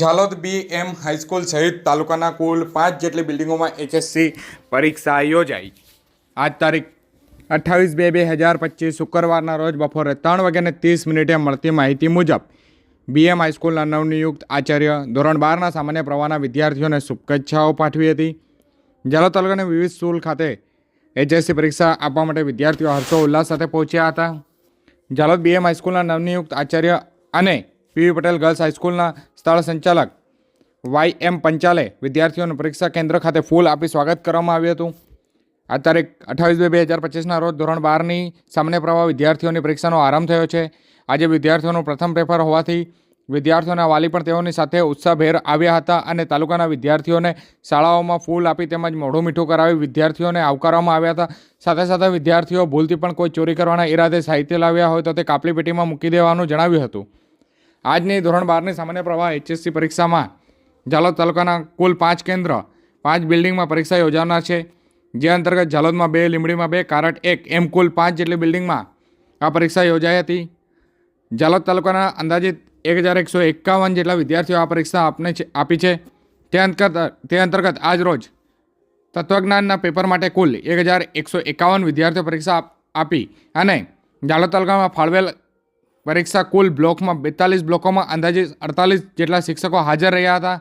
ઝાલોદ બી એમ high school સહિત તાલુકાના કુલ પાંચ જેટલી બિલ્ડિંગોમાં એચએસસી પરીક્ષા યોજાઈ. આજ તારીખ અઠ્ઠાવીસ બે બે હજાર પચીસ શુક્રવારના રોજ બપોરે ત્રણ વાગ્યાને ત્રીસ મિનિટે મળતી માહિતી મુજબ બીએમ હાઈસ્કૂલના નવનિયુક્ત આચાર્ય ધોરણ બારના સામાન્ય પ્રવાહના વિદ્યાર્થીઓને શુભેચ્છાઓ પાઠવી હતી. ઝાલોદ તાલુકાની વિવિધ સ્કૂલ ખાતે એચએસસી પરીક્ષા આપવા માટે વિદ્યાર્થીઓ હર્ષો ઉલ્લાસ સાથે પહોંચ્યા હતા. ઝાલોદ બીએમ હાઈસ્કૂલના નવનિયુક્ત આચાર્ય અને પીવી પટેલ ગર્લ્સ હાઈસ્કૂલના સ્થળ સંચાલક વાય એમ પંચાલે વિદ્યાર્થીઓને પરીક્ષા કેન્દ્ર ખાતે ફૂલ આપી સ્વાગત કરવામાં આવ્યું હતું. આ તારીખ અઠ્ઠાવીસ બે બે હજાર પચીસના રોજ ધોરણ બારની સામાન્ય પ્રવાહ વિદ્યાર્થીઓની પરીક્ષાનો આરંભ થયો છે. આજે વિદ્યાર્થીઓનું પ્રથમ પેપર હોવાથી વિદ્યાર્થીઓના વાલી પણ તેઓની સાથે ઉત્સાહભેર આવ્યા હતા અને તાલુકાના વિદ્યાર્થીઓને શાળાઓમાં ફૂલ આપી તેમજ મોઢું મીઠું કરાવી વિદ્યાર્થીઓને આવકારવામાં આવ્યા હતા. સાથે સાથે વિદ્યાર્થીઓ ભૂલથી પણ કોઈ ચોરી કરવાના ઈરાદે સાહિત્ય લાવ્યા હોય તો તે કાપલી પેટીમાં મૂકી દેવાનું જણાવ્યું હતું. આજની ધોરણ બારની સામાન્ય પ્રવાહ એચએસસી પરીક્ષામાં ઝાલોદ તાલુકાના કુલ પાંચ કેન્દ્ર, પાંચ બિલ્ડિંગમાં પરીક્ષા યોજાનાર છે. જે અંતર્ગત ઝાલોદમાં બે, લીંબડીમાં બે, કારટ એક, એમ કુલ પાંચ જેટલી બિલ્ડિંગમાં આ પરીક્ષા યોજાઈ હતી. ઝાલોદ તાલુકાના અંદાજિત એક હજાર એકસો એકાવન જેટલા વિદ્યાર્થીઓ આ પરીક્ષા આપને આપી છે. તે અંતર્ગત તે અંતર્ગત આજ રોજ તત્વજ્ઞાનના પેપર માટે કુલ એક હજાર એકસો એકાવન વિદ્યાર્થીઓ પરીક્ષા આપી અને ઝાલોદ તાલુકામાં ફાળવેલ પરીક્ષા કુલ બ્લોકમાં બેતાલીસ બ્લોકોમાં અંદાજે અડતાલીસ જેટલા શિક્ષકો હાજર રહ્યા હતા.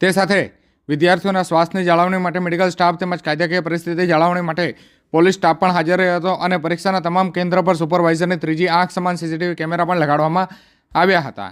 તે સાથે વિદ્યાર્થીઓના સ્વાસ્થ્યની જાળવણી માટે મેડિકલ સ્ટાફ તેમજ કાયદાકીય પરિસ્થિતિ જાળવણી માટે પોલીસ સ્ટાફ પણ હાજર રહ્યો હતો અને પરીક્ષાના તમામ કેન્દ્ર પર સુપરવાઇઝરની ત્રીજી આંખ સમાન સીસીટીવી કેમેરા પણ લગાડવામાં આવ્યા હતા.